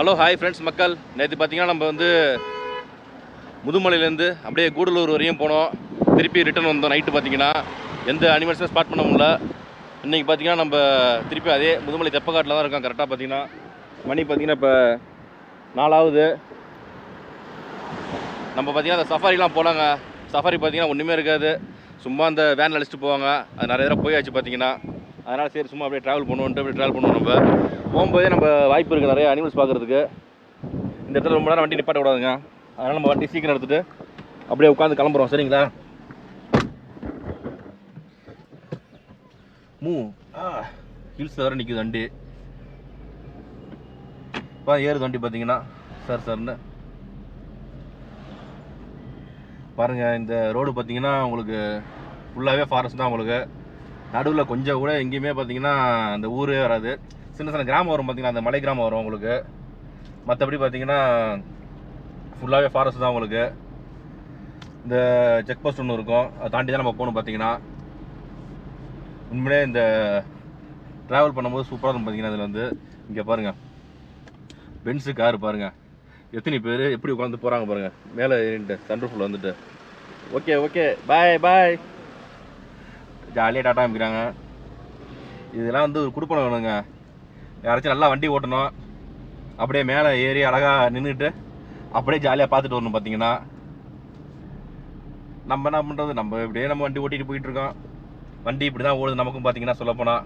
Hello hi friends மக்கள். நேற்று பார்த்தீங்கன்னா நம்ம வந்து முதுமலையிலேருந்து அப்படியே கூடலூர் வரையும் போனோம். திருப்பி ரிட்டர்ன் வந்தோம் நைட்டு பார்த்தீங்கன்னா எந்த அனிமல்ஸும் ஸ்பாட் பண்ண முடியல. இன்றைக்கி பார்த்தீங்கன்னா நம்ம திருப்பி அதே முதுமலை தெப்பக்காட்டில் தான் இருக்கோம். கரெக்டாக பார்த்தீங்கன்னா மணி பார்த்தீங்கன்னா இப்போ நாலாவது. நம்ம பார்த்தீங்கன்னா அந்த சஃபாரிலாம் போனாங்க. சஃபாரி பார்த்தீங்கன்னா ஒன்றுமே இருக்காது. சும்மா அந்த வேன் அழைச்சிட்டு போவாங்க. அது நிறைய தடவை போயாச்சு பார்த்தீங்கன்னா அதனால் சரி சும்மா அப்படியே ட்ராவல் பண்ணுவோன்ட்டு அப்படியே ட்ராவல் பண்ணுவோம் நம்ம. போகும்போதே நம்ம வாய்ப்பு இருக்குது நிறைய அனிமல்ஸ் பார்க்குறதுக்கு. இந்த இடத்துல ரொம்ப நேரம் வண்டி நிப்பாட்ட விடாதுங்க அதனால் நம்ம வண்டி சீக்கிரம் எடுத்துகிட்டு அப்படியே உட்காந்து கிளம்புறோம் சரிங்களா? மூ ஆ ஹில்ஸ் வேறு நிற்குது வண்டி. இப்போ ஏறுது வண்டி பார்த்தீங்கன்னா சார் சார்னு பாருங்கள் இந்த ரோடு பார்த்தீங்கன்னா உங்களுக்கு ஃபுல்லாகவே ஃபாரஸ்ட் தான் உங்களுக்கு. நடுவில் கொஞ்சம் கூட எங்கேயுமே பார்த்தீங்கன்னா அந்த ஊரே வராது. சின்ன சின்ன கிராமம் வரும் பார்த்தீங்கன்னா அந்த மலை கிராமம் வரும் உங்களுக்கு. மற்றபடி பார்த்தீங்கன்னா ஃபுல்லாகவே ஃபாரஸ்ட் தான் உங்களுக்கு. இந்த செக் போஸ்ட் ஒன்று இருக்கும். அதை தாண்டி தான் நம்ம போகணும் பார்த்தீங்கன்னா உண்மையிலே இந்த ட்ராவல் பண்ணும்போது சூப்பராக இருக்கும் பார்த்தீங்கன்னா இதில் வந்து. இங்கே பாருங்கள் பென்ஸு கார் பாருங்கள் எத்தனை பேர் எப்படி உட்காந்து போகிறாங்க பாருங்கள் மேலே ஏறிட்டு ஃபுல் வந்துட்டு. ஓகே ஓகே பாய் பாய் ஜாலியாக டாட்டா அமைக்கிறாங்க. இதெல்லாம் வந்து ஒரு குடுப்பணம் வேணுங்க. யாராச்சும் நல்லா வண்டி ஓட்டணும். அப்படியே மேலே ஏறி அழகாக நின்றுட்டு அப்படியே ஜாலியாக பார்த்துட்டு வரணும் பார்த்தீங்கன்னா நம்ம என்ன பண்ணுறது நம்ம இப்படியே நம்ம வண்டி ஓட்டிகிட்டு போயிட்டுருக்கோம் வண்டி இப்படி தான் ஓடுது நமக்கும் பார்த்தீங்கன்னா சொல்லப்போனால்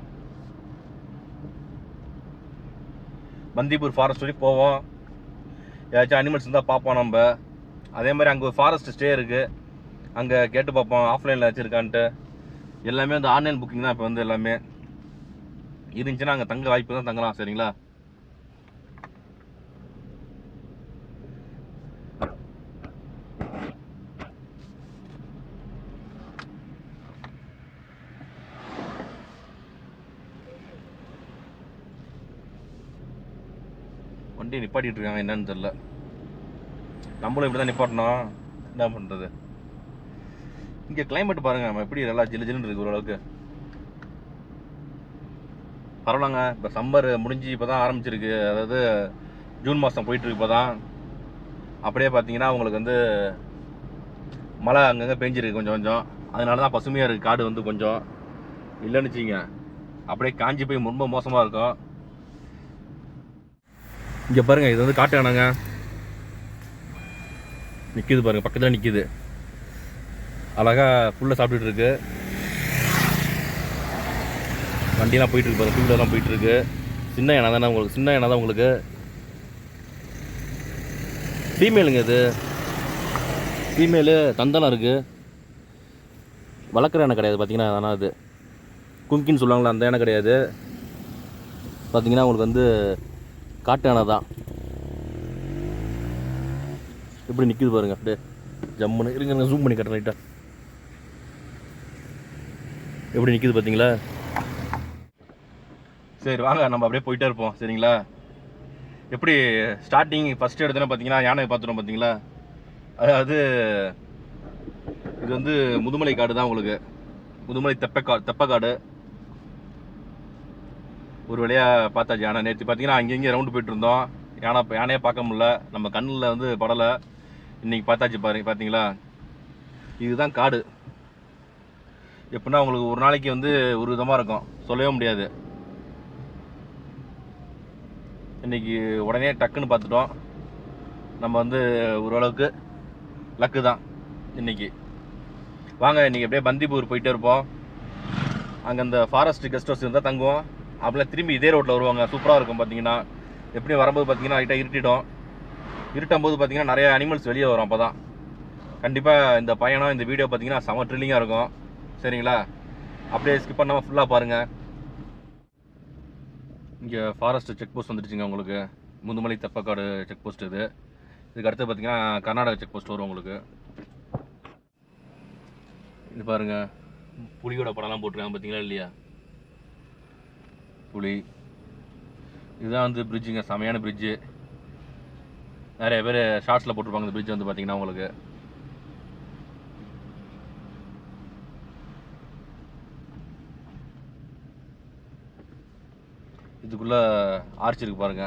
பந்திப்பூர் ஃபாரஸ்ட் வரைக்கும் போவோம். ஏதாச்சும் அனிமல்ஸ் இருந்தால் பார்ப்போம் நம்ம. அதே மாதிரி அங்கே ஒரு ஃபாரஸ்ட் ஸ்டே இருக்குது அங்கே கேட்டு பார்ப்போம். ஆஃப்லைனில் வச்சுருக்கான்ட்டு எல்லாமே வந்து ஆன்லைன் புக்கிங் தான் இப்போ வந்து எல்லாமே. இருந்துச்சுன்னா அங்கே தங்க வாய்ப்பு தான் தங்கலாம் சரிங்களா? வண்டி நிப்பாட்டிட்டு இருக்காங்க என்னன்னு தெரியல. நம்மளும் இப்படி தான் நிப்பாட்டணும். என்ன பண்ணுறது இங்கே கிளைமேட் பாருங்க நம்ம எப்படி நல்லா ஜில்லு ஜில்லுன்னு இருக்கு ஓரளவுக்கு. பரவாயில்லங்க. இப்போ சம்மர் முடிஞ்சு இப்போ தான் ஆரம்பிச்சிருக்கு. அதாவது ஜூன் மாதம் போயிட்டுருக்கு இப்போ தான் அப்படியே பார்த்தீங்கன்னா உங்களுக்கு வந்து மழை அங்கங்கே பெஞ்சிருக்கு கொஞ்சம் கொஞ்சம். அதனால தான் பசுமையாக இருக்குது காடு வந்து கொஞ்சம். இல்லைன்னு வச்சுங்க அப்படியே காஞ்சி போய் ரொம்ப மோசமாக இருக்கும். இங்கே பாருங்க இது வந்து காட்டு காணாங்க நிற்கிது பாருங்கள் பக்கத்தில் நிற்கிது அழகா ஃபுல்லாக சாப்பிட்டுட்டு இருக்கு. வண்டியெலாம் போயிட்டு இருக்கு டூ போயிட்டு போயிட்டுருக்கு. சின்ன யானை தானே உங்களுக்கு சின்ன யானை தான் உங்களுக்கு. ஃபீமேலுங்க இது. ஃபீமேலு தந்தனம் இருக்குது வளர்க்குற யானை கிடையாது பார்த்தீங்கன்னா ஆனால் அது. கும்கின்னு சொல்லுவாங்களா அந்த யானை கிடையாது. பார்த்தீங்கன்னா உங்களுக்கு வந்து காட்டு யானை தான். எப்படி நிற்குது பாருங்க அப்படியே ஜம்முன்னு. இருங்க ஜூம் பண்ணி கட்டுறேன் ரைட்டா எப்படி நிற்கிது பார்த்தீங்களா சரி வாங்க நம்ம அப்படியே போயிட்டே இருப்போம் சரிங்களா? எப்படி ஸ்டார்டிங் ஃபஸ்ட் எடுத்தோன்னே பார்த்தீங்கன்னா யானை பார்த்துட்டோம் பார்த்தீங்களா அதாவது இது வந்து முதுமலை காடு தான் உங்களுக்கு. முதுமலை தெப்பக்காடு தெப்பக்காடு ஒரு வழியாக பார்த்தாச்சு யானை. நேற்று பார்த்தீங்கன்னா அங்கங்கே ரவுண்டு போயிட்டு இருந்தோம். யானை யானையே பார்க்க முடில நம்ம கண்ணில் வந்து படலை. இன்றைக்கி பார்த்தாச்சு பாருங்க பார்த்தீங்களா இதுதான் காடு. எப்படின்னா உங்களுக்கு ஒரு நாளைக்கு வந்து ஒரு விதமாக இருக்கும். சொல்லவே முடியாது. இன்றைக்கி உடனே டக்குன்னு பார்த்துட்டோம். நம்ம வந்து ஓரளவுக்கு லக்கு தான் இன்னைக்கு. வாங்க இன்னைக்கு அப்படியே பந்திப்பூர் போயிட்டே இருப்போம். அங்கே அந்த ஃபாரஸ்ட் கெஸ்ட் ஹவுஸ் இருந்தால் தங்குவோம். அப்படிலாம் திரும்பி இதே ரோட்டில் வருவாங்க. சூப்பராக இருக்கும் பார்த்தீங்கன்னா எப்படி வரும்போது பார்த்தீங்கன்னா லைட்டாக இருட்டிடும். இருட்டும் போது பார்த்தீங்கன்னா நிறைய அனிமல்ஸ் வெளியே வரும் அப்போ தான் கண்டிப்பாக இந்த பயணம் இந்த வீடியோ பார்த்தீங்கன்னா செம ட்ரில்லிங்காக இருக்கும். சரிங்களா? அப்படியே ஸ்கிப் பண்ணாமல் ஃபுல்லாக பாருங்கள் இங்கே ஃபாரஸ்ட் செக் போஸ்ட் வந்துடுச்சுங்க உங்களுக்கு. முதுமலை தெப்பக்காடு செக் போஸ்ட் இது. இதுக்கு அடுத்து பார்த்தீங்கன்னா கர்நாடகா செக் போஸ்ட் வரும் உங்களுக்கு. இது பாருங்கள் புலியோட படம்லாம் போட்டிருக்காங்க பார்த்தீங்களா இல்லையா? புலி. இதுதான் வந்து பிரிட்ஜுங்க செமையான பிரிட்ஜு நிறைய பேர் ஷார்ட்ஸில் போட்டிருப்பாங்க இந்த பிரிட்ஜ் வந்து பார்த்தீங்கன்னா உங்களுக்கு. இதுக்குள்ளே ஆர்ச் இருக்குது பாருங்க.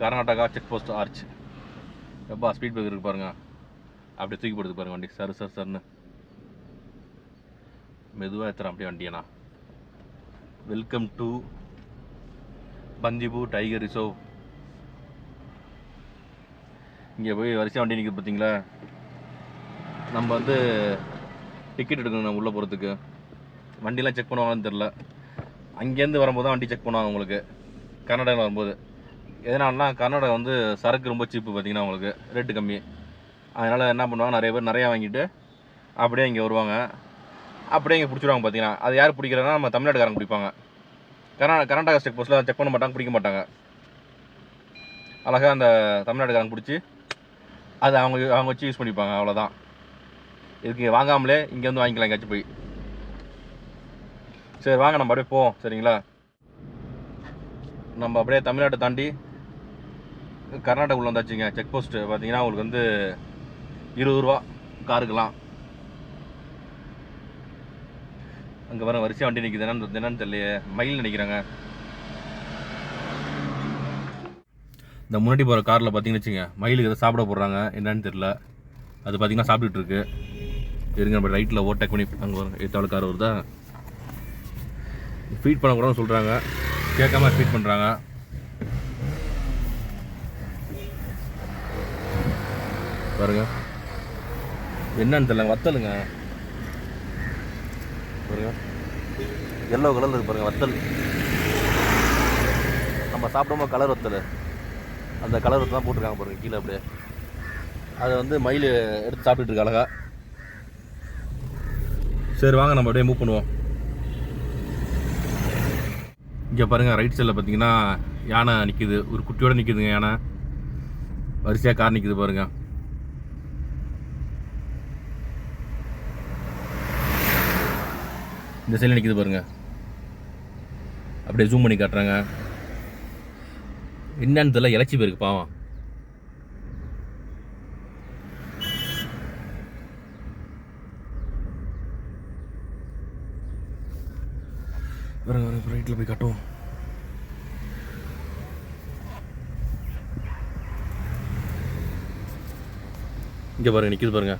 கர்நாடகா செக் போஸ்ட் ஆர்ச் எப்பா ஸ்பீட் பிரேக் இருக்குது பாருங்க. அப்படியே தூக்கி போடுது பாருங்க வண்டி. சரு சர் சர்னு மெதுவாக எடுத்துறேன் அப்படியே வண்டியண்ணா welcome to Bandipur tiger reserve இங்கே போய் வரிசையாக வண்டி நிற்கிது பார்த்தீங்களா நம்ம வந்து டிக்கெட் எடுக்கணும் நம்ம உள்ளே போகிறதுக்கு வண்டிலாம் செக் பண்ணுவாங்கன்னு தெரில அங்கேருந்து வரும்போது தான் வண்டி செக் பண்ணுவாங்க உங்களுக்கு. கர்நாடகாவில் வரும்போது. எதனாலனா கர்நாடகா வந்து சரக்கு ரொம்ப சீப்பு பார்த்தீங்கன்னா உங்களுக்கு ரேட்டு கம்மி. அதனால் என்ன பண்ணுவாங்க நிறைய பேர் நிறையா வாங்கிட்டு அப்படியே இங்கே வருவாங்க. அப்படியே இங்கே பிடிச்சிருவாங்க பார்த்தீங்கன்னா. அது யார் பிடிக்கிறனா நம்ம தமிழ்நாட்டுக்காரங்க பிடிப்பாங்க. கர்நா கர்நாடகா செக் போஸ்ட்டில் செக் பண்ண மாட்டாங்க பிடிக்க மாட்டாங்க. அழகாக அந்த தமிழ்நாட்டுக்காரங்க பிடிச்சி அது அவங்க அவங்க வச்சு யூஸ் பண்ணிப்பாங்க அவ்வளோதான் இதுக்கு வாங்காமலே இங்கே வந்து வாங்கிக்கலாம் எங்கேயாச்சும் போய். சரி வாங்க நம்ம அப்படியே போவோம் சரிங்களா? நம்ம அப்படியே தமிழ்நாட்டை தாண்டி கர்நாடகா உள்ள வந்தாச்சுங்க செக் போஸ்ட்டு பார்த்தீங்கன்னா உங்களுக்கு வந்து இருபது ரூபா காருக்கெல்லாம். அங்கே வர வரிசையாக வண்டி நிற்குது என்னன்னு என்னன்னு தெரியலையே. மயில் நினைக்கிறாங்க. இந்த முன்னாடி போகிற காரில் பார்த்தீங்கன்னு வச்சுங்க மயிலுக்கு எதாவது சாப்பிட போடுறாங்க. என்னன்னு தெரியல. அது பார்த்தீங்கன்னா சாப்பிட்டுட்டு இருக்கு. இருங்க நம்ம ரைட்டில் ஓவர்டேக் பண்ணி அங்கே வரும் எத்தாள் கார் வருதா? ஃபீட் பண்ணக்கூடாதுன்னு சொல்கிறாங்க கேட்காம ஃபீட் பண்ணுறாங்க பாருங்க. என்னன்னு தெரியல வத்தலுங்க. பாருங்க. எல்லோ கலரில் இருக்கு பாருங்க வத்தல். நம்ம சாப்பிடும்போது கலர் வத்தல். அந்த கலர் வத்தல் தான் போட்டிருக்காங்க பாருங்க கீழே அப்படியே. அதை வந்து மயில் எடுத்து சாப்பிட்டுட்டு இருக்கு அழகா சரி வாங்க நம்ம அப்படியே மூவ் பண்ணுவோம். இங்கே பாருங்கள் ரைட் சைடில் பார்த்தீங்கன்னா யானை நிற்கிது ஒரு குட்டியோடு நிற்கிதுங்க யானை. வரிசையாக கார் நிற்கிது பாருங்க. இந்த சைடில் நிற்கிது பாருங்க. அப்படியே ஜூம் பண்ணி காட்டுறாங்க. என்னன்னு தெரியல இலச்சி போயிருக்கு பாவம். வேறு வேறு ரைட்டில் போய் காட்டுவோம். இங்கே பாருங்க நிற்கிது பாருங்க.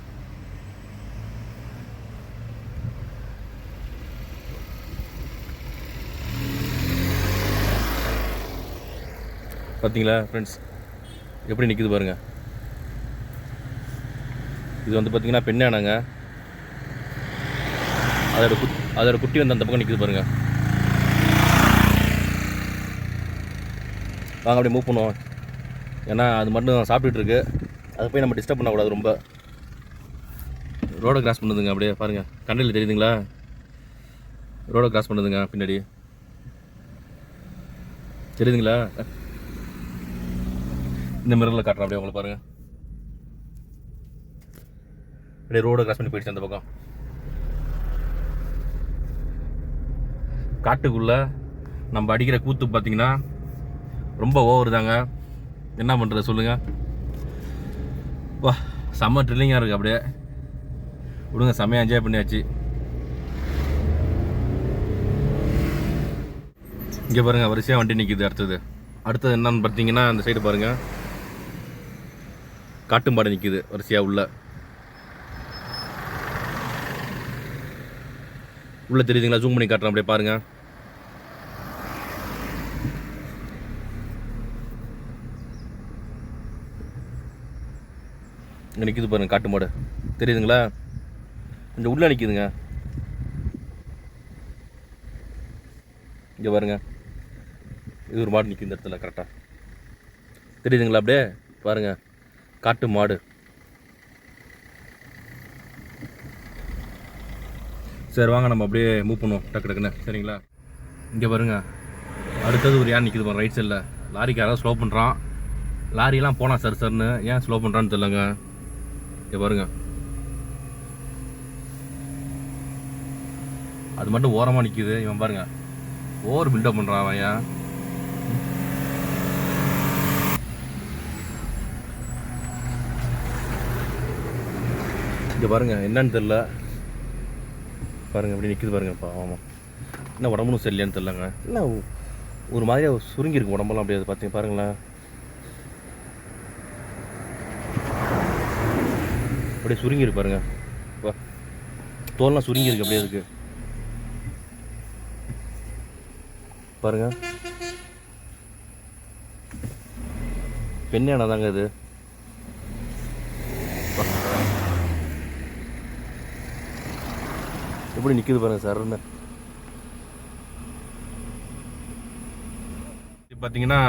பார்த்தீங்களா ஃப்ரெண்ட்ஸ் எப்படி நிற்கிது பாருங்க. இது வந்து பார்த்தீங்கன்னா பெண்ணானாங்க. அதோட குட் அதோட குட்டி வந்து அந்த பக்கம் நிற்கிது பாருங்கள் வாங்க அப்படியே மூவ் பண்ணுவோம். ஏன்னா அது மட்டும் சாப்பிட்டுட்டு இருக்கு. அதை போய் நம்ம டிஸ்டர்ப் பண்ணக்கூடாது ரொம்ப. ரோடை கிராஸ் பண்ணுதுங்க அப்படியே பாருங்கள் கண்ணில் தெரியுதுங்களா? ரோடை கிராஸ் பண்ணுதுங்க பின்னாடி. தெரியுதுங்களா? இந்த மிரரில் காட்டுறேன் அப்படியே உங்களை பாருங்கள் அப்படியே ரோடை கிராஸ் பண்ணி போயிடுச்சு அந்த பக்கம். காட்டுக்குள்ளே நம்ம அடிக்கிற கூத்து பார்த்தீங்கன்னா ரொம்ப ஓவர் தாங்க. என்ன பண்ணுறது சொல்லுங்கள் வா செம்ம ட்ரில்லிங்காக இருக்குது அப்படியே. விடுங்க செம்மையாக என்ஜாய் பண்ணியாச்சு. இங்கே பாருங்கள் வரிசையாக வண்டி நிற்கிது அடுத்தது. அடுத்தது என்னன்னு பார்த்தீங்கன்னா அந்த சைடு பாருங்கள் காட்டும்பாடு நிற்கிது வரிசையாக உள்ள. உள்ளே தெரியுதுங்களா? ஜூம் பண்ணி காட்டுறேன் அப்படியே பாருங்கள் இங்கே நிற்கிது பாருங்க காட்டு மாடு. தெரியுதுங்களா? கொஞ்சம் உள்ளே நிற்கிதுங்க இங்கே பாருங்க. இது ஒரு மாடு நிற்கிது இந்த இடத்துல கரெக்டாக தெரியுதுங்களா அப்படியே? பாருங்க. காட்டு மாடு. சரி வாங்க நம்ம அப்படியே மூவ் பண்ணுவோம். டக்கு டக்குன்னு. சரிங்களா? இங்கே பாருங்க. அடுத்தது ஒரு யான் நிற்கிது பாருங்க ரைட் சைடில் லாரிக்கு யாராவது ஸ்லோ பண்ணுறான் லாரியெல்லாம் போனால் சார் சார்னு. ஏன் ஸ்லோ பண்ணுறான்னு தெரிலங்க இங்கே பாருங்க. அது மட்டும் ஓரமாக நிற்கிது இவன் பாருங்க. ஓவர் பில்டப் பண்ணுறான் அவன் ஏன்? இங்கே பாருங்க என்னன்னு தெரில பாருங்க இப்படி நிற்கிது பாருங்கப்பா ஆமாம் என்ன உடம்புன்னு சரியில்லையான்னு தெரிலங்க இல்லை ஒரு மாதிரியாக சுருங்கியிருக்கும் உடம்பெல்லாம் அப்படியே பார்த்தீங்க பாருங்களேன். அப்படியே சுருங்கிரு பாருங்க. தோல்லாம் சுருங்கிருக்கு அப்படியே இருக்கு பாருங்க. பெண் யானை தாங்க இது எப்படி நிக்குது பாருங்க சரன்னு பார்த்தீங்கன்னா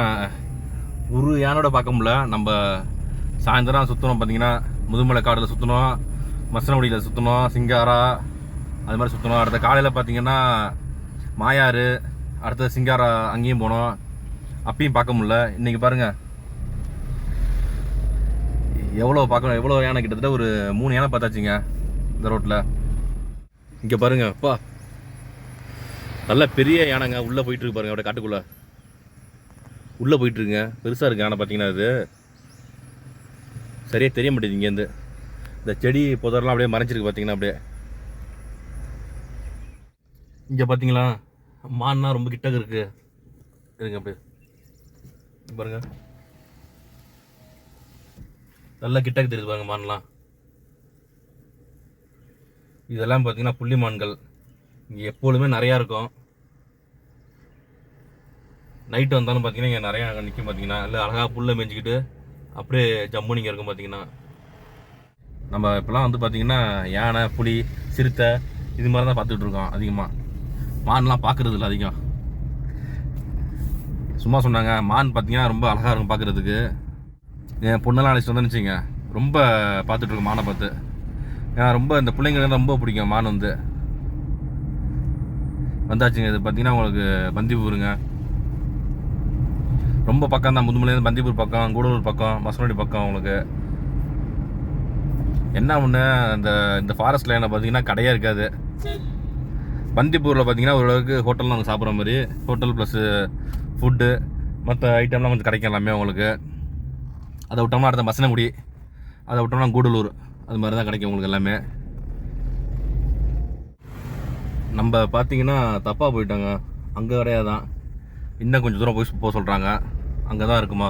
ஒரு யானோட பார்க்க முடியல. நம்ம சாயந்தரம் சுத்தணும் பார்த்தீங்கன்னா முதுமலை காடில் சுற்றணும் மசனகுடியில் சுற்றணும் சிங்காரா அது மாதிரி சுற்றணும் அடுத்த காலையில் பார்த்தீங்கன்னா மாயாறு அடுத்தது சிங்காரா அங்கேயும் போனோம். அப்பயும் பார்க்க முடில இன்றைக்கி பாருங்கள் எவ்வளோ பார்க்கணும் எவ்வளோ யானை கிட்டத்தட்ட ஒரு மூணு யானை பார்த்தாச்சுங்க இந்த ரோட்டில் இங்கே பாருங்க அப்பா. நல்ல பெரிய யானைங்க. உள்ளே போயிட்டுருக்கு பாருங்கள் பாருங்க அப்படியே காட்டுக்குள்ளே. உள்ளே போயிட்டுருங்க பெருசாக இருக்குது யானை பார்த்தீங்கன்னா இது. சரியாக தெரிய மாட்டேங்குது இங்கேருந்து. இந்த செடி புதரெலாம் அப்படியே மறைஞ்சிருக்கு பார்த்தீங்கன்னா அப்படியே. இங்கே பார்த்தீங்களா மான்னா ரொம்ப கிட்டக்கு இருக்குது இருங்க அப்படியே. பாருங்க. நல்லா கிட்டக்கு தெரியுது பாருங்க மான்லாம். இதெல்லாம் பார்த்தீங்கன்னா புள்ளி மான்கள். இங்கே எப்பொழுதுமே நிறையா இருக்கும். நைட்டு வந்தாலும் பார்த்தீங்கன்னா இங்கே நிறையா நிற்கும் பார்த்தீங்கன்னா இல்லை அழகாக புல்லை மேய்ஞ்சிக்கிட்டு அப்படியே ஜம்மு நீங்கள் இருக்கும் பார்த்தீங்கன்னா நம்ம இப்போலாம் வந்து பார்த்தீங்கன்னா யானை புலி சிறுத்தை இது மாதிரி தான் பார்த்துட்டு இருக்கோம் அதிகமாக மான்லாம் பார்க்குறது இல்லை அதிகம். சும்மா சொன்னாங்க மான் பார்த்தீங்கன்னா ரொம்ப அழகாக இருக்கும் பார்க்குறதுக்கு. என் பொண்ணெல்லாம் அழைச்சிட்டு வந்தேன்னு வச்சுங்க ரொம்ப பார்த்துட்ருக்கோம் மானை பார்த்து. ஏன்னா ரொம்ப இந்த பிள்ளைங்களுக்கு ரொம்ப பிடிக்கும் மான் வந்து. வந்தாச்சுங்க இது பார்த்தீங்கன்னா உங்களுக்கு பந்திப்பூருங்க ரொம்ப பக்கம் தான். முதுமலையிலேருந்து பந்திப்பூர் பக்கம் கூடலூர் பக்கம் மசனோடி பக்கம் உங்களுக்கு. என்ன ஒன்று அந்த இந்த ஃபாரஸ்ட் லைனில் பார்த்தீங்கன்னா கடையே இருக்காது. பந்திப்பூரில் பார்த்தீங்கன்னா ஓரளவுக்கு ஹோட்டலில் நாங்கள் சாப்பிட்ற மாதிரி ஹோட்டல் ப்ளஸ்ஸு ஃபுட்டு மற்ற ஐட்டம்லாம் கொஞ்சம் கிடைக்கும் எல்லாமே உங்களுக்கு. அதை விட்டோம்னா அடுத்த மசனகுடி அதை விட்டோம்னா கூடலூர் அது மாதிரி தான் கிடைக்கும் உங்களுக்கு எல்லாமே. நம்ம பார்த்தீங்கன்னா தப்பாக போயிட்டாங்க. அங்கே கிடையாது தான் இன்னும் கொஞ்சம் தூரம் போய் போக சொல்கிறாங்க அங்கே தான் இருக்குமா?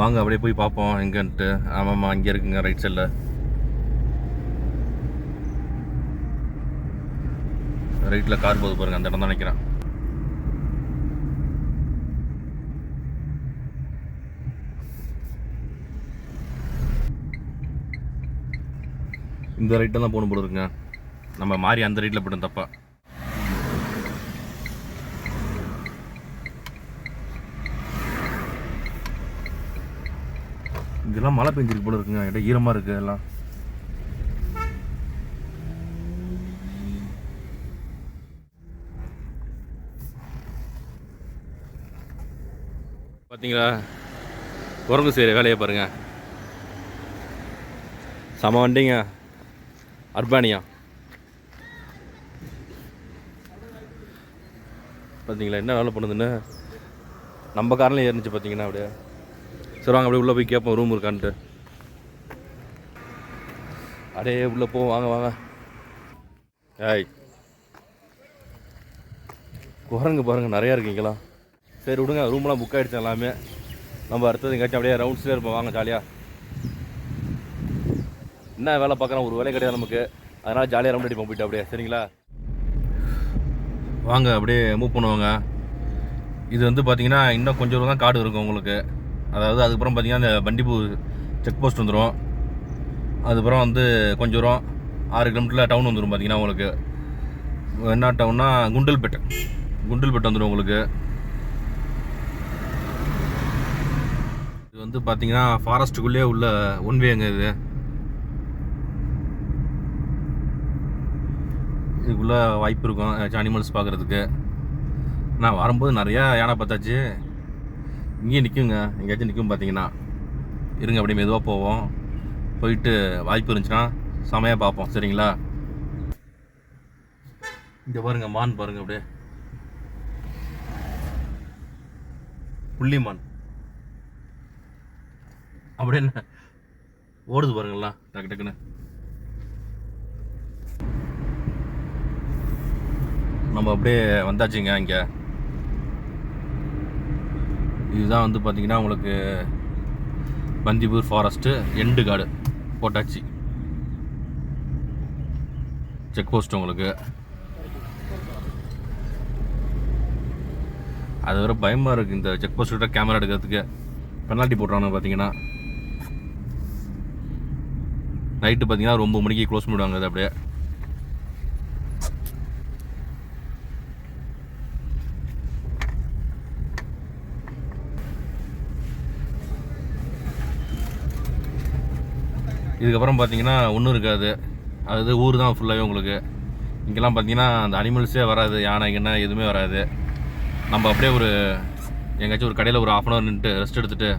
வாங்க அப்படியே போய் பார்ப்போம் எங்கன்ட்டு. ஆமாம்மா இங்கே இருக்குங்க ரைட் சைடில் ரைட்டில் கார் போகுது பாருங்க அந்த இடம் தான் நினைக்கிறேன். இந்த ரைட்டில் தான் போகணும் போல இருக்குங்க. நம்ம மாறி அந்த ரைட்டில் போய்ட்டோம் தப்பா. இங்கெல்லாம் மழை பெஞ்சிருக்கு போல இருக்குங்க. இடம் ஈரமாக இருக்கு எல்லாம் பார்த்தீங்களா குரங்கு செய்கிற வேலையை பாருங்க. சம வண்டிங்க. அர்பானியா. பார்த்தீங்களா என்ன வேலை பண்ணுதுன்னு? நம்ம காரில் ஏறிச்சு பார்த்தீங்கன்னா அப்படியே. சரி வாங்க அப்படியே உள்ளே போய் கேட்போம் ரூம் இருக்கான்ட்டு. அப்படியே உள்ளே போவோம் வாங்க வாங்க. ஏய். குரங்கு பாருங்கள் நிறையா இருக்கீங்களா சரி விடுங்க ரூம்லாம் புக் ஆகிடுச்சு எல்லாமே. நம்ம அடுத்தது எங்கேயாச்சும் அப்படியே ரவுண்ட்ஸ்லேயே இருப்போம் வாங்க ஜாலியாக என்ன வேலை பார்க்குறோம்? ஒரு வேலை கிடையாது நமக்கு. அதனால் ஜாலியாக ரவுண்ட் அடிப்போம் போயிட்டு அப்படியே. சரிங்களா? வாங்க அப்படியே மூவ் பண்ணுவாங்க. இது வந்து பார்த்தீங்கன்னா இன்னும் கொஞ்சம் தூரம் தான் காடு இருக்கும் உங்களுக்கு. அதாவது அதுக்கப்புறம் பார்த்திங்கன்னா இந்த பண்டிப்பூ செக் போஸ்ட் வந்துடும் அதுக்கப்புறம் வந்து கொஞ்சம் தூரம் ஆறு கிலோமீட்டரில் டவுன் வந்துடும் பார்த்திங்கன்னா உங்களுக்கு. என்ன டவுன்னா குண்டல்பேட்டை. குண்டல்பேட்டை வந்துடும் உங்களுக்கு. இது வந்து பார்த்திங்கன்னா ஃபாரஸ்ட்டுக்குள்ளேயே உள்ள ஒன் வேங்க இது. இதுக்குள்ளே வாய்ப்பு இருக்கும். ஏதாச்சும் அனிமல்ஸ் பார்க்குறதுக்கு நான் வரும்போது நிறையா யானை பார்த்தாச்சு. இங்கேயும் நிற்குங்க எங்கேயாச்சும் நிற்கும் பார்த்தீங்கன்னா இருங்க அப்படியே மெதுவாக போவோம். போயிட்டு வாய்ப்பு இருந்துச்சுன்னா செமையாக பார்ப்போம். சரிங்களா? இங்கே பாருங்க மான் பாருங்க அப்படியே. புள்ளி மான். அப்படியே என்ன? ஓடுது பாருங்களா டக்கு டக்குன்னு. நம்ம அப்படியே வந்தாச்சுங்க இங்கே. இதுதான் வந்து பார்த்திங்கன்னா உங்களுக்கு பந்திப்பூர் ஃபாரஸ்ட்டு எண்டு காடு போட்டாச்சு. செக் போஸ்ட் உங்களுக்கு. அது வேற பயமாக இருக்குது இந்த செக் போஸ்ட் கிட்ட கேமரா எடுக்கிறதுக்கு. பெனால்ட்டி போட்டுறாங்க பார்த்தீங்கன்னா. நைட்டு பார்த்தீங்கன்னா ரொம்ப மணிக்கு க்ளோஸ் பண்ணிவிடுவாங்க அது அப்படியே. இதுக்கப்புறம் பார்த்தீங்கன்னா ஒன்றும் இருக்காது. அது ஊர் தான் ஃபுல்லாகவே உங்களுக்கு. இங்கெல்லாம் பார்த்தீங்கன்னா அந்த அனிமல்ஸே வராது. யானை என்ன எதுவுமே வராது. நம்ம அப்படியே ஒரு எங்கேயாச்சும் ஒரு கடையில் ஒரு ஆஃப் அன் ஹவர் நின்றுட்டு ரெஸ்ட் எடுத்துட்டு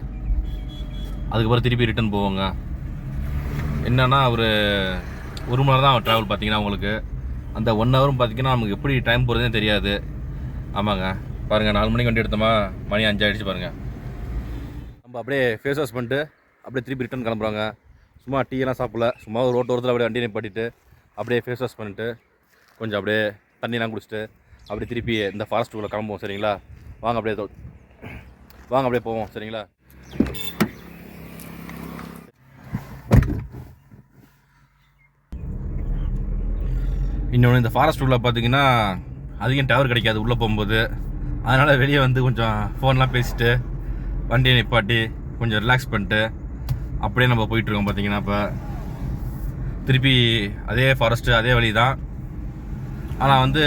அதுக்கப்புறம் திருப்பி ரிட்டர்ன் போவோங்க. என்னன்னா ஒரு ஒரு மணி நேரம் தான் ட்ராவல் பார்த்தீங்கன்னா உங்களுக்கு. அந்த ஒன் ஹவரும் பார்த்தீங்கன்னா நமக்கு எப்படி டைம் போகிறதுனே தெரியாது. ஆமாங்க. பாருங்கள் நாலு மணிக்கு வண்டி எடுத்தோமா? மணி அஞ்சாயிடுச்சு பாருங்கள் நம்ம அப்படியே ஃபேஸ் வாஷ் பண்ணிட்டு அப்படியே திருப்பி ரிட்டன் கிளம்புறாங்க. சும்மா டீயெல்லாம் சாப்பிடல. சும்மா ஒரு ரோட்டு ஓரத்தில் அப்படியே வண்டி நிப்பாட்டிட்டு அப்படியே ஃபேஸ் வாஷ் பண்ணிட்டு கொஞ்சம் அப்படியே தண்ணிலாம் குடிச்சிட்டு அப்படியே திருப்பி இந்த ஃபாரஸ்ட்டுக்குள்ளே கிளம்புவோம் சரிங்களா? வாங்க அப்படியே வாங்க அப்படியே போவோம் சரிங்களா? இன்னொன்று இந்த ஃபாரஸ்ட் உள்ளே பார்த்தீங்கன்னா அதிகம் டவர் கிடைக்காது. உள்ளே போகும்போது. அதனால் வெளியே வந்து கொஞ்சம் ஃபோன்லாம் பேசிட்டு வண்டியை நிப்பாட்டி கொஞ்சம் ரிலாக்ஸ் பண்ணிட்டு அப்படியே நம்ம போயிட்டுருக்கோம் பார்த்தீங்கன்னா இப்போ திருப்பி அதே ஃபாரஸ்ட்டு அதே வழி தான் ஆனால் வந்து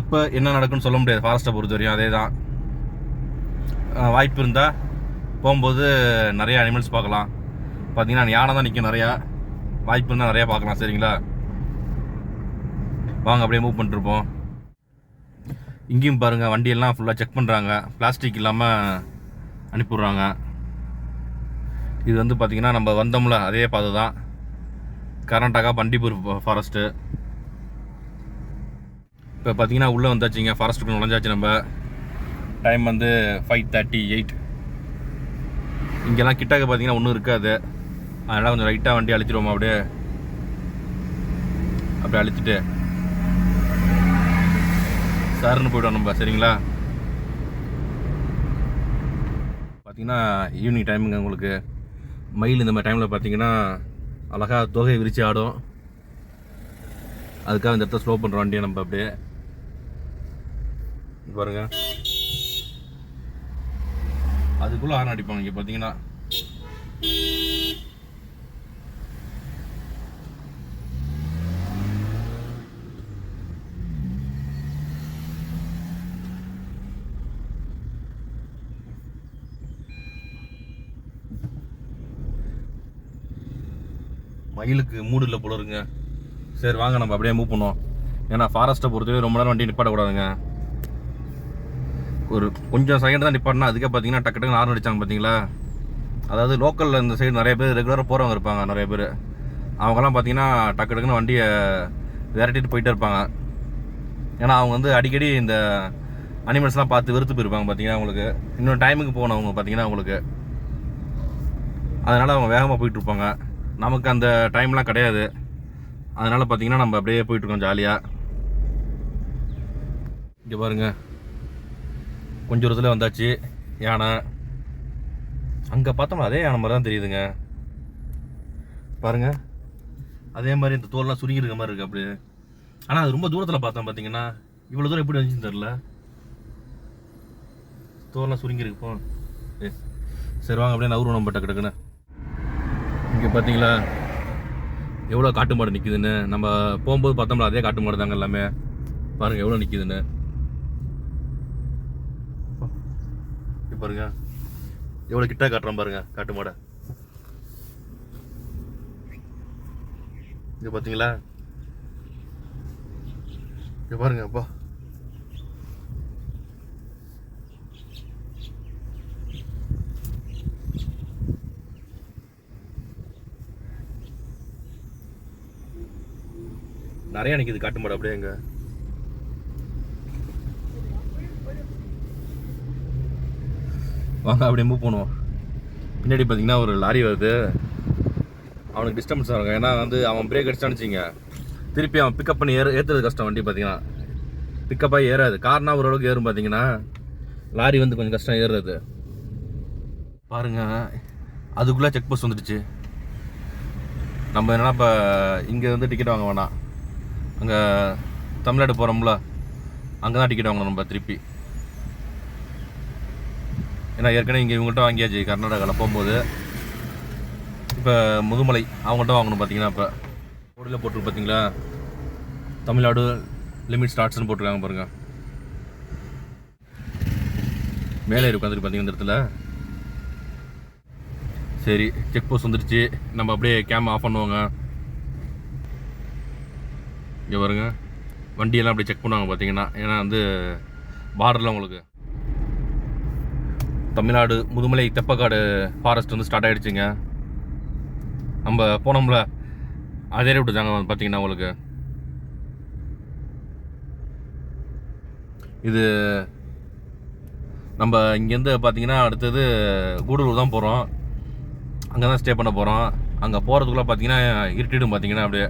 எப்போ என்ன நடக்குன்னு சொல்ல முடியாது. ஃபாரஸ்ட்டை பொறுத்த வரையும் அதே தான் வாய்ப்பு இருந்தால் போகும்போது நிறைய அனிமல்ஸ் பார்க்கலாம். பார்த்தீங்கன்னா யானை தான் நிற்கும் நிறையா. வாய்ப்பு இருந்தால் நிறையா பார்க்கலாம் சரிங்களா? வாங்க அப்படியே மூவ் பண்ணிட்டுருப்போம். இங்கேயும் பாருங்கள் வண்டியெல்லாம் ஃபுல்லாக செக் பண்ணுறாங்க பிளாஸ்டிக் இல்லாமல் அனுப்பிவிட்றாங்க. இது வந்து பார்த்திங்கன்னா நம்ம வந்தோம்ல அதே பாதை தான் கர்நாடகா பண்டிபூர் ஃபாரஸ்ட்டு இப்போ பார்த்தீங்கன்னா உள்ளே வந்தாச்சுங்க ஃபாரஸ்ட்டுக்கு நுழைஞ்சாச்சு நம்ம. டைம் வந்து ஃபைவ் தேர்ட்டி எயிட் இங்கெல்லாம் கிட்டக்க பார்த்தீங்கன்னா ஒன்றும் இருக்காது. அதனால் கொஞ்சம் லைட்டாக வண்டி அழுத்திடுவோம் அப்படியே. அப்படியே அழிச்சிட்டு. சாருன்னு போய்டுவோம் நம்ம சரிங்களா? பார்த்தீங்கன்னா ஈவினிங் டைமுங்க உங்களுக்கு. மயில் இந்த மாதிரி டைமில் பார்த்தீங்கன்னா அழகாக தொகை விரித்து ஆடும். அதுக்காக இந்த இடத்த ஸ்லோ பண்ணுறோம் வண்டியை நம்ம அப்படியே பாருங்கள் பாருங்க. அதுக்குள்ளே ஆரம் அடிப்பாங்க இங்கே பார்த்தீங்கன்னா. மயிலுக்கு மூடு இல்லை போல இருங்க சரி வாங்க நம்ம அப்படியே மூவ் பண்ணுவோம். ஏன்னா ஃபாரஸ்ட்டை பொறுத்தவரை ரொம்ப நேரம் வண்டி நிப்பாட்டக்கூடாதுங்க. ஒரு கொஞ்சம் செகண்ட் தான் நிப்பாட்டினா அதுக்கே பார்த்தீங்கன்னா டக்கு டக்குன்னு ஹார்ன் பார்த்தீங்களா? அதாவது லோக்கலில் இந்த சைடு நிறைய பேர் ரெகுலராக போகிறவங்க இருப்பாங்க நிறைய பேர். அவங்கெல்லாம் பார்த்தீங்கன்னா டக்கு டக்குன்னு வண்டியை விரட்டிட்டு போயிட்டே இருப்பாங்க. ஏன்னா அவங்க வந்து அடிக்கடி இந்த அனிமல்ஸ்லாம் பார்த்து வெறுத்து போயிருப்பாங்க பார்த்தீங்கன்னா அவங்களுக்கு. இன்னும் டைமுக்கு போனவங்க பார்த்தீங்கன்னா அவங்களுக்கு. அதனால் அவங்க வேகமாக போயிட்டு இருப்பாங்க. நமக்கு அந்த டைம்லாம் கிடையாது. அதனால் பார்த்திங்கன்னா நம்ம அப்படியே போயிட்டுருக்கோம் ஜாலியாக இங்கே பாருங்க. கொஞ்சம் தூரத்தில் வந்தாச்சு. யானை. அங்கே பார்த்தோம்னா அதே யானை மாதிரி தான் தெரியுதுங்க. பாருங்க. அதே மாதிரி இந்த தோல்லாம் சுருங்கி இருக்க மாதிரி இருக்குது அப்படியே. ஆனால் அது ரொம்ப தூரத்தில் பார்த்தோம் பார்த்தீங்கன்னா இவ்வளோ தூரம் எப்படி வந்துச்சுன்னு தெரில தோல்லாம் சுருங்கியிருக்கு போ சரி வாங்க அப்படியே நவரு நம்ம டக்கு டக்குன்னு இங்கே பார்த்தீங்களா எவ்வளோ காட்டு மாடு நிற்குதுன்னு நம்ம போகும்போது பார்த்தோம்ல அதே காட்டு மாடு தாங்க எல்லாமே. பாருங்கள் எவ்வளோ நிற்குதுன்னு பாருங்க. எவ்வளோ கிட்ட காட்டுறோம் பாருங்க காட்டு மாடை இங்கே பார்த்தீங்களா இங்கே பாருங்க அப்பா. நிறைய நிற்கிது காட்டு மாடு அப்படியே எங்க வாங்க அப்படியே மூவ் பண்ணுவோம். பின்னாடி பார்த்தீங்கன்னா ஒரு லாரி வருது. அவனுக்கு டிஸ்டர்பன்ஸ் ஆகும் ஏன்னா வந்து அவன் பிரேக் அடிச்சான்னு வச்சுங்க திருப்பி அவன் பிக்கப் பண்ணி ஏற ஏற்றுறது கஷ்டம் வண்டி பார்த்தீங்கன்னா. பிக்கப்பாக ஏறாது. கார்னா ஓரளவுக்கு ஏறும் பார்த்தீங்கன்னா லாரி வந்து கொஞ்சம் கஷ்டம் ஏறுறது. பாருங்க அதுக்குள்ளே செக் போஸ்ட் வந்துடுச்சு. நம்ம என்னென்னா இப்போ இங்கே வந்து டிக்கெட் வாங்க வேணாம். அங்கே தமிழ்நாடு போகிறோம்ல அங்கே தான் டிக்கெட் வாங்கணும் நம்ம திருப்பி. ஏன்னா ஏற்கனவே இங்கே இவங்கள்ட்ட வாங்கியாச்சு கர்நாடகாவில் போகும்போது. இப்போ முதுமலை அவங்கள்ட்ட வாங்கணும் பார்த்தீங்கன்னா இப்போ. போர்டில் போட்டிருக்கு பார்த்தீங்களா தமிழ்நாடு லிமிட் ஸ்டார்ட்ஸ்னு போட்டிருக்காங்க பாருங்கள் மேலே இருக்கு பார்த்தீங்கன்னா இந்த இடத்துல. சரி செக் போஸ்ட் வந்துருச்சு. நம்ம அப்படியே கேம் ஆஃப் பண்ணுவாங்க. இங்கே பாருங்க. வண்டியெல்லாம் அப்படியே செக் பண்ணுவாங்க பார்த்தீங்கன்னா ஏன்னா வந்து பார்டரில் உங்களுக்கு தமிழ்நாடு முதுமலை தெப்பக்காடு ஃபாரஸ்ட் வந்து ஸ்டார்ட் ஆகிடுச்சிங்க நம்ம போனோம்ல அதே ரூட்டு தாங்க பார்த்தீங்கன்னா உங்களுக்கு. இது நம்ம இங்கேருந்து பார்த்தீங்கன்னா அடுத்தது கூடலூர் தான் போகிறோம் அங்கே தான் ஸ்டே பண்ண போகிறோம் அங்கே போகிறதுக்குள்ளே பார்த்தீங்கன்னா இருட்டிடும் பார்த்தீங்கன்னா அப்படியே.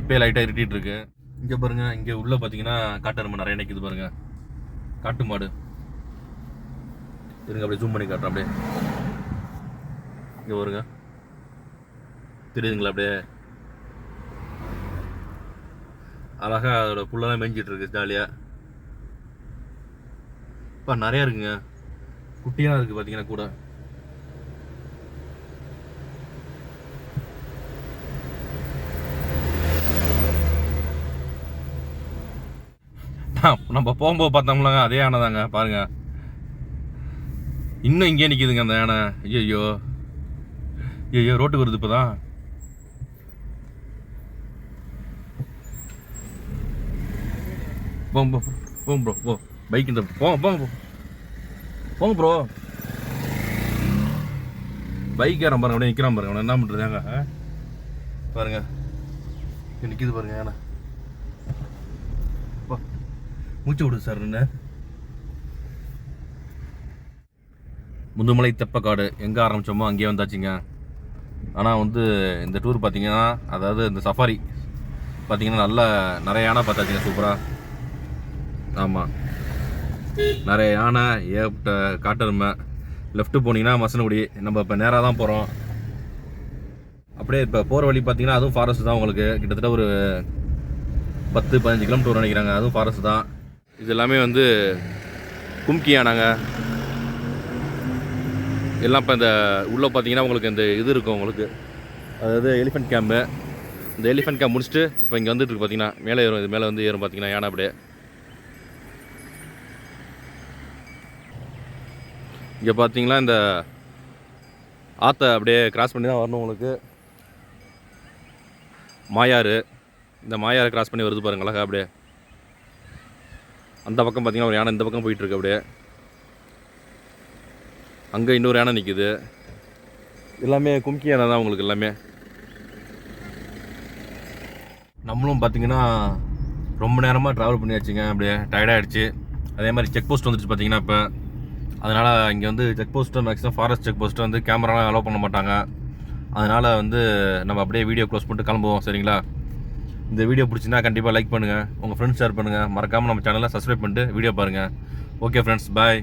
இப்போயே லைட்டாக இருட்டிட்டு இருக்கு இங்கே பாருங்க இங்கே உள்ளே பார்த்தீங்கன்னா காட்டெருமை நிறைய நிற்கிது பாருங்க. காட்டு மாடு. இருங்க அப்படியே ஜூம் பண்ணி காட்டுறேன் அப்படியே. இங்கே வருங்க தெரியுதுங்களா அப்படியே? அழகாக அதோட புல்லெல்லாம் மேய்ஞ்சிட்டு இருக்கு ஜாலியாக இப்போ நிறையா இருக்குங்க. குட்டியாக இருக்குது பார்த்தீங்கன்னா கூட. நம்ம போகும்போது பார்த்தோம்லங்க அதே யானை தாங்க பாருங்க. இன்னும் இங்கே நிற்கிதுங்க அந்த யானை ஐயோ ஐயோ ரோட்டுக்கு வருது இப்போதான். போங்க போ போங்க ப்ரோ போ. பைக் இந்த போங்க போங்க போ. போங்க ப்ரோ பைக் யாரம் பாருங்க அப்படியே நிற்கிறான் பாருங்க என்ன பண்ணுறதாங்க பாருங்க. நிற்கிது பாருங்க யானை போ மூச்சு விடு சார் முதுமலை தெப்பக்காடு எங்கே ஆரம்பித்தோமோ அங்கேயே வந்தாச்சுங்க. ஆனால் வந்து இந்த டூர் பார்த்தீங்கன்னா அதாவது இந்த சஃபாரி பார்த்தீங்கன்னா நல்ல நிறைய யானை பார்த்தாச்சுங்க சூப்பராக ஆமாம் நிறைய யானை ஏப்ட காட்டெருமை. லெஃப்ட்டு போனீங்கன்னா மசனகுடி நம்ம இப்போ நேராக தான் போகிறோம் அப்படியே இப்போ போகிற வழி பார்த்தீங்கன்னா அதுவும் ஃபாரஸ்ட் தான் உங்களுக்கு. கிட்டத்தட்ட ஒரு பத்து பதினஞ்சு கிலோமீட்டர் நினைக்கிறாங்க. அதுவும் ஃபாரஸ்ட் தான். இது எல்லாமே வந்து கும்கி யானைங்க எல்லாம் இப்போ இந்த உள்ளே பார்த்தீங்கன்னா உங்களுக்கு இந்த இது இருக்கும் உங்களுக்கு. அதாவது எலிஃபென்ட் கேம்பு இந்த எலிஃபென்ட் கேம்ப் முடிச்சுட்டு இப்போ இங்கே வந்துட்டு இருக்கு பார்த்தீங்கன்னா மேலே ஏறும் இது மேலே வந்து ஏறும் பார்த்தீங்கன்னா யானை அப்படியே. இங்கே பார்த்தீங்களா இந்த ஆற்றை அப்படியே கிராஸ் பண்ணி தான் வரணும் உங்களுக்கு. மாயாறு. இந்த மாயாறு கிராஸ் பண்ணி வருது பாருங்க அழகா அப்படியே. அந்த பக்கம் பார்த்திங்கன்னா ஒரு யானை இந்த பக்கம் போயிட்டுருக்கு அப்படியே. அங்கே இன்னொரு யானை நிற்குது எல்லாமே கும்கி யானை தான் உங்களுக்கு எல்லாமே. நம்மளும் பார்த்தீங்கன்னா ரொம்ப நேரமாக ட்ராவல் பண்ணியாச்சுங்க அப்படியே டயர்டாகிடுச்சு அதே மாதிரி செக் போஸ்ட் வந்துடுச்சு பார்த்தீங்கன்னா இப்போ. அதனால் இங்கே வந்து check post maximum forest check post வந்து கேமராலாம் அலோவ் பண்ண மாட்டாங்க. அதனால் வந்து நம்ம அப்படியே வீடியோ க்ளோஸ் பண்ணிட்டு கிளம்புவோம் சரிங்களா? இந்த வீடியோ பிடிச்சின்னா கண்டிப்பாக லைக் பண்ணுங்கள் உங்கள் ஃப்ரெண்ட்ஸ் ஷேர் பண்ணுங்கள் மறக்காமல் நம்ம சேனலை சப்ஸ்கிரைப் பண்ணிட்டு வீடியோ பாருங்கள் ஓகே ஃப்ரெண்ட்ஸ் பாய்